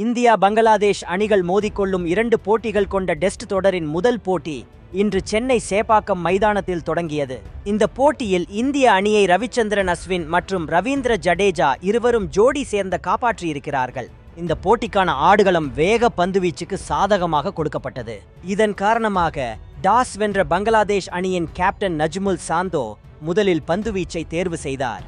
India Bangladesh அணிகள் மோதிக்கொள்ளும் இரண்டு போட்டிகள் கொண்ட டெஸ்ட் தொடரின் முதல் போட்டி இன்று சென்னை சேப்பாக்கம் மைதானத்தில் தொடங்கியது. இந்த போட்டியில் இந்திய அணியை ரவிச்சந்திரன் அஸ்வின் மற்றும் ரவீந்திர ஜடேஜா இருவரும் ஜோடி சேர்ந்த காப்பாற்றியிருக்கிறார்கள். இந்த போட்டிக்கான ஆடுகளம் வேக பந்துவீச்சுக்கு சாதகமாக கொடுக்கப்பட்டது. இதன் காரணமாக டாஸ் வென்ற பங்களாதேஷ் அணியின் கேப்டன் நஜ்முல் சாந்தோ முதலில் பந்துவீச்சை தேர்வு செய்தார்.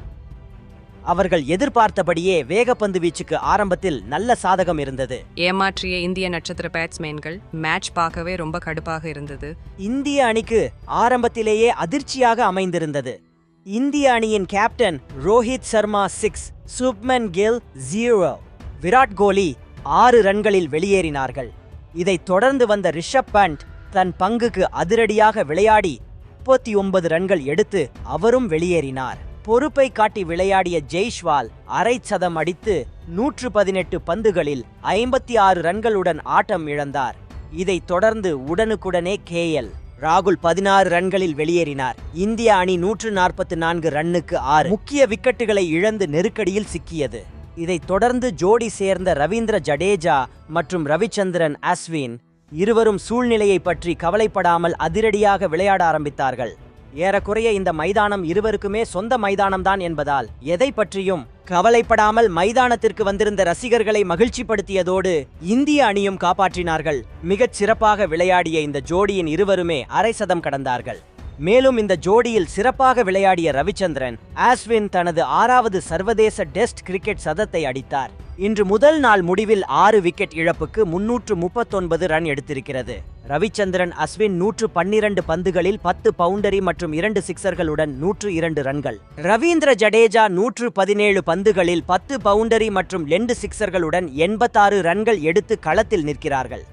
அவர்கள் எதிர்பார்த்தபடியே வேகப்பந்து வீச்சுக்கு ஆரம்பத்தில் நல்ல சாதகம் இருந்தது. ஏமாற்றிய இந்திய நட்சத்திர பேட்ஸ்மேன்கள் மேட்ச் பார்க்கவே ரொம்ப கடுப்பாக இருந்தது. இந்திய அணிக்கு ஆரம்பத்திலேயே அதிர்ச்சியாக அமைந்திருந்தது. இந்திய அணியின் captain Rohit Sharma six Shubman Gill zero Virat Kohli ஆறு ரன்களில் வெளியேறினார்கள். இதைத் தொடர்ந்து வந்த ரிஷப் பண்ட் தன் பங்குக்கு அதிரடியாக விளையாடி முப்பத்தி ஒன்பது ரன்கள் எடுத்து அவரும் வெளியேறினார். பொறுப்பை காட்டி விளையாடிய ஜெய்ஷ்வால் அரை சதம் அடித்து நூற்று பதினெட்டு பந்துகளில் ஐம்பத்தி ஆறு ரன்களுடன் ஆட்டம் இழந்தார். இதைத் தொடர்ந்து உடனுக்குடனே கேஎல் ராகுல் பதினாறு ரன்களில் வெளியேறினார். இந்திய அணி நூற்று நாற்பத்தி நான்கு ரன்னுக்கு ஆறு முக்கிய விக்கெட்டுகளை இழந்து நெருக்கடியில் சிக்கியது. இதைத் தொடர்ந்து ஜோடி சேர்ந்த ரவீந்திர ஜடேஜா மற்றும் ரவிச்சந்திரன் அஸ்வின் இருவரும் சூழ்நிலையை பற்றி கவலைப்படாமல் அதிரடியாக விளையாட ஆரம்பித்தார்கள். ஏறக்குறைய இந்த மைதானம் இருவருக்குமே சொந்த மைதானம்தான் என்பதால் எதை பற்றியும் கவலைப்படாமல் மைதானத்திற்கு வந்திருந்த ரசிகர்களை மகிழ்ச்சிப்படுத்தியதோடு இந்திய அணியும் காப்பாற்றினார்கள். மிகச் சிறப்பாக விளையாடிய இந்த ஜோடியின் இருவருமே அரை சதம் கடந்தார்கள். மேலும் இந்த ஜோடியில் சிறப்பாக விளையாடிய ரவிச்சந்திரன் ஆஸ்வின் தனது ஆறாவது சர்வதேச டெஸ்ட் கிரிக்கெட் சதத்தை அடித்தார். இன்று முதல் நாள் முடிவில் ஆறு விக்கெட் இழப்புக்கு முன்னூற்று முப்பத்தொன்பது ரன் எடுத்திருக்கிறது. ரவிச்சந்திரன் அஸ்வின் நூற்று பன்னிரண்டு பந்துகளில் பத்து பவுண்டரி மற்றும் இரண்டு சிக்சர்களுடன் நூற்று இரண்டு ரன்கள். ரவீந்திர ஜடேஜா நூற்று பதினேழு பந்துகளில் பத்து பவுண்டரி மற்றும் ரெண்டு சிக்சர்களுடன் எண்பத்தாறு ரன்கள் எடுத்து களத்தில் நிற்கிறார்கள்.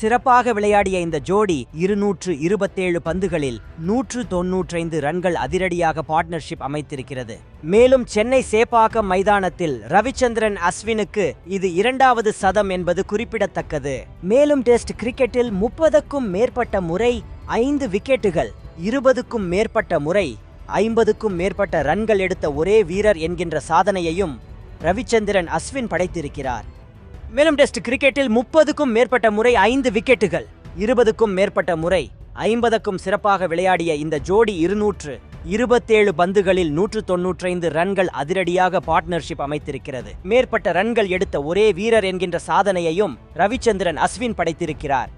சிறப்பாக விளையாடிய இந்த ஜோடி இருநூற்று இருபத்தேழு பந்துகளில் நூற்று தொன்னூற்றைந்து ரன்கள் அதிரடியாக பார்ட்னர்ஷிப் அமைத்திருக்கிறது. மேலும் சென்னை சேப்பாக்கம் மைதானத்தில் ரவிச்சந்திரன் அஸ்வினுக்கு இது இரண்டாவது சதம் என்பது குறிப்பிடத்தக்கது. மேலும் டெஸ்ட் கிரிக்கெட்டில் முப்பதுக்கும் மேற்பட்ட முறை ஐந்து விக்கெட்டுகள் இருபதுக்கும் மேற்பட்ட முறை ஐம்பதுக்கும் மேற்பட்ட ரன்கள் எடுத்த ஒரே வீரர் என்கின்ற சாதனையையும் ரவிச்சந்திரன் அஸ்வின் படைத்திருக்கிறார். மேலும் டெஸ்ட் கிரிக்கெட்டில் முப்பதுக்கும் மேற்பட்ட முறை ஐந்து விக்கெட்டுகள் இருபதுக்கும் மேற்பட்ட முறை ஐம்பதுக்கும் சிறப்பாக விளையாடிய இந்த ஜோடி இருநூற்று இருபத்தேழு பந்துகளில் நூற்று தொன்னூற்றைந்து ரன்கள் அதிரடியாக பார்ட்னர்ஷிப் அமைத்திருக்கிறது. மேற்பட்ட ரன்கள் எடுத்த ஒரே வீரர் என்கின்ற சாதனையையும் ரவிச்சந்திரன் அஸ்வின் படைத்திருக்கிறார்.